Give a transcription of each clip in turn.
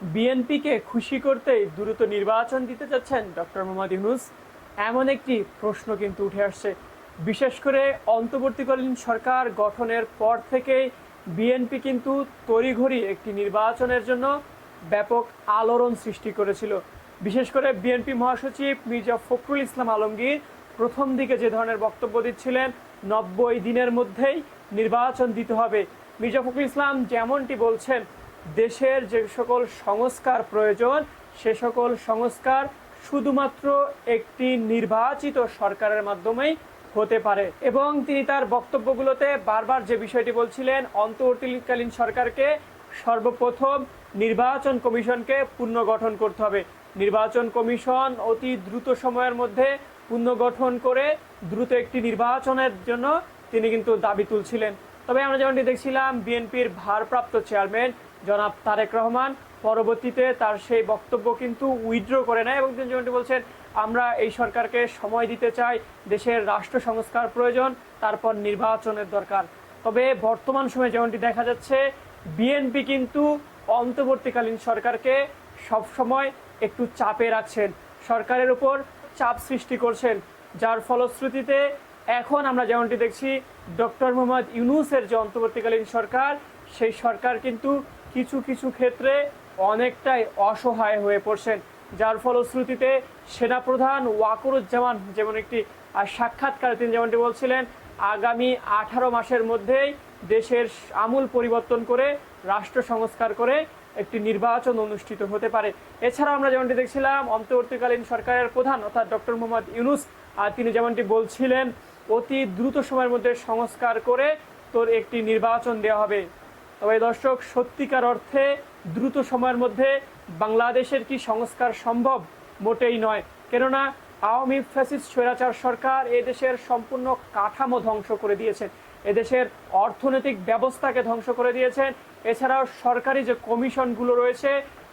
বিএনপিকে খুশি করতেই দ্রুত নির্বাচন দিতে যাচ্ছেন ডক্টর মোহাম্মদ ইউনুস। এমন একটি প্রশ্ন কিন্তু উঠে আসছে। বিশেষ করে অন্তর্বর্তীকালীন সরকার গঠনের পর থেকেই বিএনপি কিন্তু তড়িঘড়ি একটি নির্বাচনের জন্য ব্যাপক আলোড়ন সৃষ্টি করেছিল। বিশেষ করে বিএনপি মহাসচিব মির্জা ফখরুল ইসলাম আলমগীর প্রথম দিকে যে ধরনের বক্তব্য দিচ্ছিলেন, নব্বই দিনের মধ্যেই নির্বাচন দিতে হবে। মির্জা ফখরুল ইসলাম যেমনটি বলছেন দেশের যে সকল সংস্কার প্রয়োজন, সে সকল সংস্কার শুধুমাত্র একটি নির্বাচিত সরকারের মাধ্যমেই হতে পারে। এবং তিনি তার বক্তব্যগুলোতে বারবার যে বিষয়টি বলছিলেন, অন্তর্বর্তীকালীন সরকারকে সর্বপ্রথম নির্বাচন কমিশনকে পুনর্গঠন করতে হবে। নির্বাচন কমিশন অতি দ্রুত সময়ের মধ্যে পুনর্গঠন করে দ্রুত একটি নির্বাচনের জন্য তিনি কিন্তু দাবি তুলছিলেন। তবে আমরা যেমনটি দেখছিলাম, বিএনপির ভারপ্রাপ্ত চেয়ারম্যান জনাব তারেক রহমান। পরবর্তীতে তার সেই বক্তব্য কিন্তু উইথড্র করে নেয় এবং তিনি যেমনটি বলছেন, আমরা এই সরকারকে সময় দিতে চাই, দেশের রাষ্ট্র সংস্কার প্রয়োজন, তারপর নির্বাচনের দরকার। তবে বর্তমান সময়ে যেমনটি দেখা যাচ্ছে বিএনপি কিন্তু অন্তর্বর্তীকালীন সরকারকে সবসময় একটু চাপে রাখছেন। সরকারের উপর চাপ সৃষ্টি করছেন, যার ফলশ্রুতিতে এখন আমরা যেমনটি দেখছি, ডক্টর মোহাম্মদ ইউনুসের যে অন্তর্বর্তীকালীন সরকার, সেই সরকার কিন্তু কিছু কিছু ক্ষেত্রে অনেকটাই অসহায় হয়ে পড়ছেন। যার ফলশ্রুতিতে সেনাপ্রধান ওয়াকুরুজ্জামান যেমন একটি সাক্ষাৎকারে তিনি যেমনটি বলছিলেন, আগামী আঠারো মাসের মধ্যেই দেশের আমূল পরিবর্তন করে, রাষ্ট্র সংস্কার করে একটি নির্বাচন অনুষ্ঠিত হতে পারে। এছাড়া আমরা যেমনটি দেখছিলাম, অন্তর্বর্তীকালীন সরকারের প্রধান অর্থাৎ ডক্টর মোহাম্মদ ইউনুস তিনি যেমনটি বলছিলেন, অতি দ্রুত সময়ের মধ্যে সংস্কার করে তোর একটি নির্বাচন দেওয়া হবে। তবে দর্শক, সত্যিকার অর্থে দ্রুত সময়ের মধ্যে বাংলাদেশের কি সংস্কার সম্ভব মোটেই নয়। কেননা, আওয়ামী ফ্যাসিস স্বৈরাচার সরকার এদেশের সম্পূর্ণ কাঠামো ধ্বংস করে দিয়েছেন এদেশের অর্থনৈতিক ব্যবস্থাকে ধ্বংস করে দিয়েছেন এছাড়াও সরকারি যে কমিশনগুলো রয়েছে,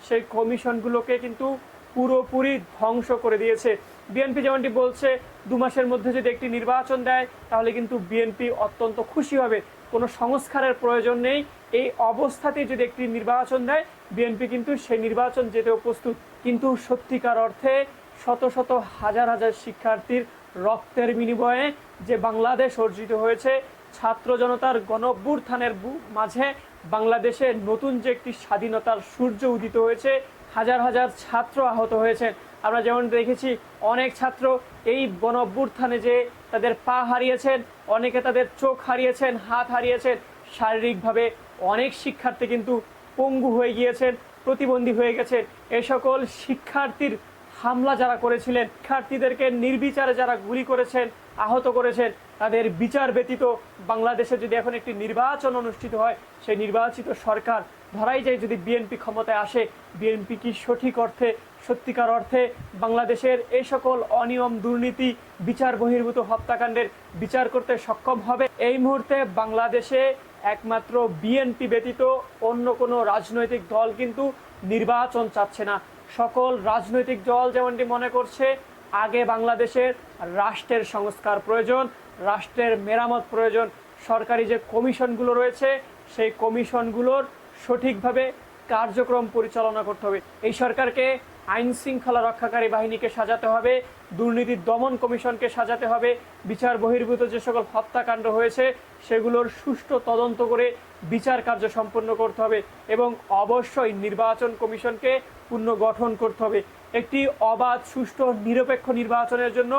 সেই কমিশনগুলোকে কিন্তু পুরোপুরি ধ্বংস করে দিয়েছে। বিএনপি যেমনটি বলছে, দু মাসের মধ্যে যদি একটি নির্বাচন দেয়, তাহলে কিন্তু বিএনপি অত্যন্ত খুশি হবে। কোনো সংস্কারের প্রয়োজন নেই। এই অবস্থাতেই যদি একটি নির্বাচন দেয় বিএনপি কিন্তু সেই নির্বাচন যেতেও প্রস্তুত। কিন্তু সত্যিকার অর্থে শত শত হাজার হাজার শিক্ষার্থীর রক্তের বিনিময়ে যে বাংলাদেশ অর্জিত হয়েছে, ছাত্র জনতার গণভ্যুত্থানের মাঝে বাংলাদেশে নতুন যে একটি স্বাধীনতার সূর্য উদিত হয়েছে, হাজার হাজার ছাত্র আহত হয়েছে আমরা যেমন দেখেছি, অনেক ছাত্র এই গণভ্যুত্থানে যে তাদের পা হারিয়েছেন, অনেকে তাদের চোখ হারিয়েছেন, হাত হারিয়েছেন, শারীরিকভাবে অনেক শিক্ষার্থী কিন্তু পঙ্গু হয়ে গিয়েছেন, প্রতিবন্ধী হয়ে গেছেন। এ সকল শিক্ষার্থীর হামলা যারা করেছিলেন, শিক্ষার্থীদেরকে নির্বিচারে যারা গুলি করেছেন, আহত করেছেন, তাদের বিচার ব্যতীত বাংলাদেশে যদি এখন একটি নির্বাচন অনুষ্ঠিত হয়, সেই নির্বাচিত সরকার ধরাই যায় যদি বিএনপি ক্ষমতায় আসে। বিএনপি কি সঠিক অর্থে, সত্যিকার অর্থে বাংলাদেশের এই সকল অনিয়ম, দুর্নীতি, বিচার বহির্ভূত হত্যাকাণ্ডের বিচার করতে সক্ষম হবে? এই মুহূর্তে বাংলাদেশে একমাত্র বিএনপি ব্যতীত অন্য কোনো রাজনৈতিক দল কিন্তু নির্বাচন চাচ্ছে না। সকল রাজনৈতিক দল যেমনটি মনে করছে, আগে বাংলাদেশের রাষ্ট্রের সংস্কার প্রয়োজন, রাষ্ট্রের মেরামত প্রয়োজন। সরকারি যে কমিশনগুলো রয়েছে, সেই কমিশনগুলোর সঠিকভাবে কার্যক্রম পরিচালনা করতে হবে। এই সরকারকে আইন শৃঙ্খলা রক্ষাকারী বাহিনীকে সাজাতে হবে, দুর্নীতি দমন কমিশনকে সাজাতে হবে, বিচার বহির্ভূত যে সকল হত্যাকাণ্ড হয়েছে, সেগুলোর সুষ্ঠু তদন্ত করে বিচার কার্য সম্পন্ন করতে হবে এবং অবশ্যই নির্বাচন কমিশনকে পুনর্গঠন করতে হবে। একটি অবাধ, সুষ্ঠু, নিরপেক্ষ নির্বাচনের জন্য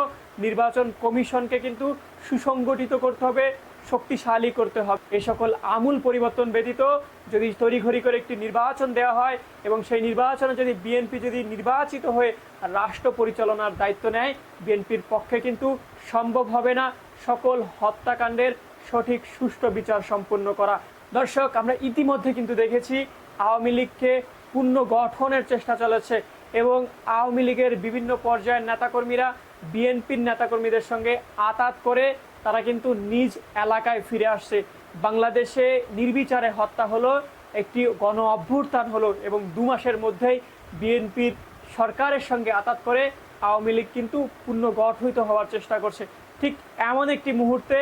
নির্বাচন কমিশনকে কিন্তু সুসংগঠিত করতে হবে। শক্তিশালী করতে হবে। এই সকল আমূল পরিবর্তন ব্যতীত যদি তড়িঘড়ি করে একটি নির্বাচন দেওয়া হয় এবং সেই নির্বাচনে যদি বিএনপি যদি নির্বাচিত হয়ে রাষ্ট্র পরিচালনার দায়িত্ব নেয় বিএনপির পক্ষে কিন্তু সম্ভব হবে না সকল হত্যাকাণ্ডের সঠিক সুষ্ঠু বিচার সম্পন্ন করা। দর্শক, আমরা ইতিমধ্যে কিন্তু দেখেছি আওয়ামী লীগকে পুনর্গঠনের চেষ্টা চলেছে এবং আওয়ামী লীগের বিভিন্ন পর্যায়ের নেতাকর্মীরা বিএনপির নেতাকর্মীদের সঙ্গে আতাত করে তারা কিন্তু নিজ এলাকায় ফিরে আসছে। বাংলাদেশে নির্বিচারে হত্যা হলো, একটি গণ অভ্যুত্থান হলো এবং দু মাসের মধ্যেই বিএনপির সরকারের সঙ্গে আতাত করে আওয়ামী লীগ কিন্তু পুনর্গঠিত হওয়ার চেষ্টা করছে। ঠিক এমন একটি মুহূর্তে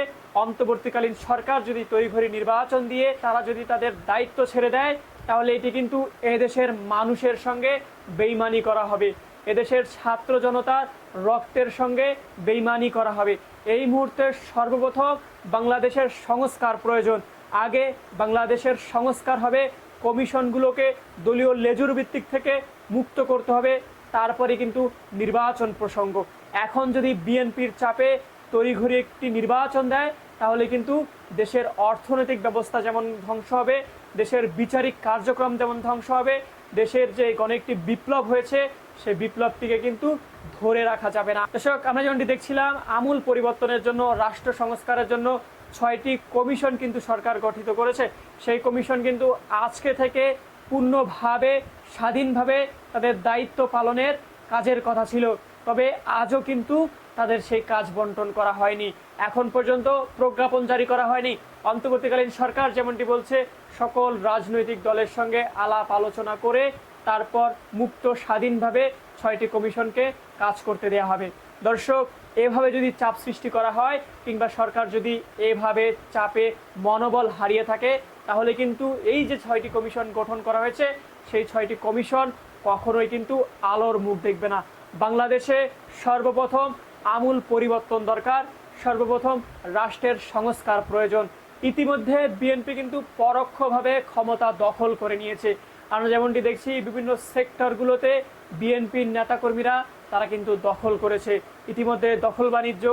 অন্তর্বর্তীকালীন সরকার যদি তৈরি নির্বাচন দিয়ে তারা যদি তাদের দায়িত্ব ছেড়ে দেয়, তাহলে এটি কিন্তু এদেশের মানুষের সঙ্গে বেইমানি করা হবে। এদেশের ছাত্র জনতার রক্তের সঙ্গে বেইমানি করা হবে। এই মুহূর্তে সর্বপ্রথম বাংলাদেশের সংস্কার প্রয়োজন। আগে বাংলাদেশের সংস্কার হবে কমিশনগুলোকে দলীয় লেজুর ভিত্তিক থেকে মুক্ত করতে হবে, তারপরে কিন্তু নির্বাচন প্রসঙ্গ। এখন যদি বিএনপির চাপে তড়িঘড়ি একটি নির্বাচন দেয়, তাহলে কিন্তু দেশের অর্থনৈতিক ব্যবস্থা যেমন ধ্বংস হবে, দেশের বিচারিক কার্যক্রম যেমন ধ্বংস হবে, দেশের যে একটি বিপ্লব হয়েছে সেই বিপ্লবটিকে কিন্তু ধরে রাখা যাবে না। দর্শক, আমরা যেমনটি দেখছিলাম, আমূল পরিবর্তনের জন্য, রাষ্ট্র সংস্কারের জন্য ছয়টি কমিশন কিন্তু সরকার গঠিত করেছে। সেই কমিশন কিন্তু আজকে থেকে পূর্ণভাবে, স্বাধীনভাবে তাদের দায়িত্ব পালনের কাজের কথা ছিল। তবে আজও কিন্তু তাদের সেই কাজ বন্টন করা হয়নি। এখন পর্যন্ত প্রজ্ঞাপন জারি করা হয়নি। অন্তর্বর্তীকালীন সরকার যেমনটি বলছে, সকল রাজনৈতিক দলের সঙ্গে আলাপ আলোচনা করে তারপর মুক্ত স্বাধীনভাবে ছয়টি কমিশনকে কাজ করতে দেওয়া হবে। দর্শক, এভাবে যদি চাপ সৃষ্টি করা হয় কিংবা সরকার যদি এভাবে চাপে মনোবল হারিয়ে থাকে, তাহলে কিন্তু এই যে ছয়টি কমিশন গঠন করা হয়েছে, সেই ছয়টি কমিশন কখনোই কিন্তু আলোর মুখ দেখবে না। বাংলাদেশে সর্বপ্রথম আমূল পরিবর্তন দরকার, সর্বপ্রথম রাষ্ট্রের সংস্কার প্রয়োজন। ইতিমধ্যে বিএনপি কিন্তু পরোক্ষভাবে ক্ষমতা দখল করে নিয়েছে। আমরা যেমনটি দেখছি, বিভিন্ন সেক্টরগুলোতে বিএনপির নেতাকর্মীরা তারা কিন্তু দখল করেছে। ইতিমধ্যে দখল বাণিজ্য,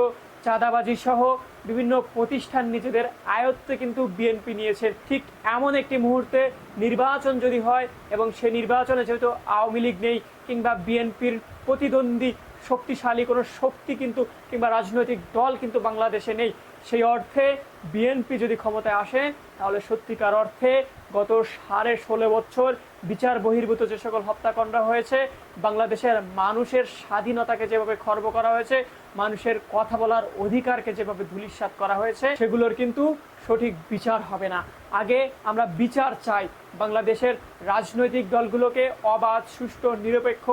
চাঁদাবাজি সহ বিভিন্ন প্রতিষ্ঠান নিজেদের আয়ত্তে কিন্তু বিএনপি নিয়েছে। ঠিক এমন একটি মুহূর্তে নির্বাচন যদি হয় এবং সে নির্বাচনে যেহেতু আওয়ামী লীগ নেই কিংবা বিএনপির প্রতিদ্বন্দ্বী শক্তিশালী কোনো শক্তি কিন্তু কিংবা রাজনৈতিক দল কিন্তু বাংলাদেশে নেই, সেই অর্থে বিএনপি যদি ক্ষমতায় আসে, তাহলে সত্যিকার অর্থে গত সাড়ে ষোলো বছর বিচার বহির্ভূত যে সকল হত্যাকাণ্ড হয়েছে, বাংলাদেশের মানুষের স্বাধীনতাকে যেভাবে খর্ব করা হয়েছে, মানুষের কথা বলার অধিকারকে যেভাবে ধূলিসাৎ করা হয়েছে, সেগুলোর কিন্তু সঠিক বিচার হবে না। আগে আমরা বিচার চাই বাংলাদেশের রাজনৈতিক দলগুলোকে অবাধ, সুষ্ঠু, নিরপেক্ষ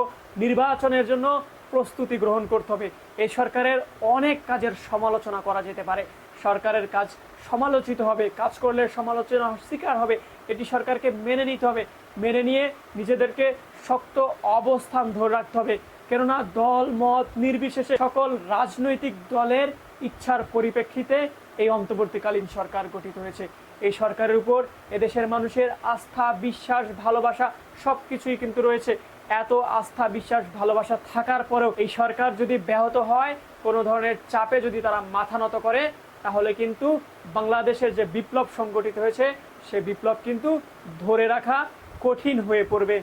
নির্বাচনের জন্য প্রস্তুতি গ্রহণ করতে হবে। এই সরকারের অনেক কাজের সমালোচনা করা যেতে পারে। সরকারের কাজ সমালোচিত হবে, কাজ করলে সমালোচনা শিকার হবে। এটি সরকারকে মেনে নিতে হবে। মেনে নিয়ে নিজেদেরকে শক্ত অবস্থান ধরে রাখতে হবে। কেননা দল, মত নির্বিশেষে সকল রাজনৈতিক দলের ইচ্ছার পরিপ্রেক্ষিতে এই অন্তর্বর্তীকালীন সরকার গঠিত হয়েছে। এই সরকারের উপর এদেশের মানুষের আস্থা, বিশ্বাস, ভালোবাসা সব কিছুই কিন্তু রয়েছে। এত আস্থা, বিশ্বাস, ভালোবাসা থাকার পরেও এই সরকার যদি ব্যাহত হয়, কোনো ধরনের চাপে যদি তারা মাথা নত করে, তাহলে কিন্তু বাংলাদেশের যে বিপ্লব সংগঠিত হয়েছে, সে বিপ্লব কিন্তু ধরে রাখা কঠিন হয়ে পড়বে।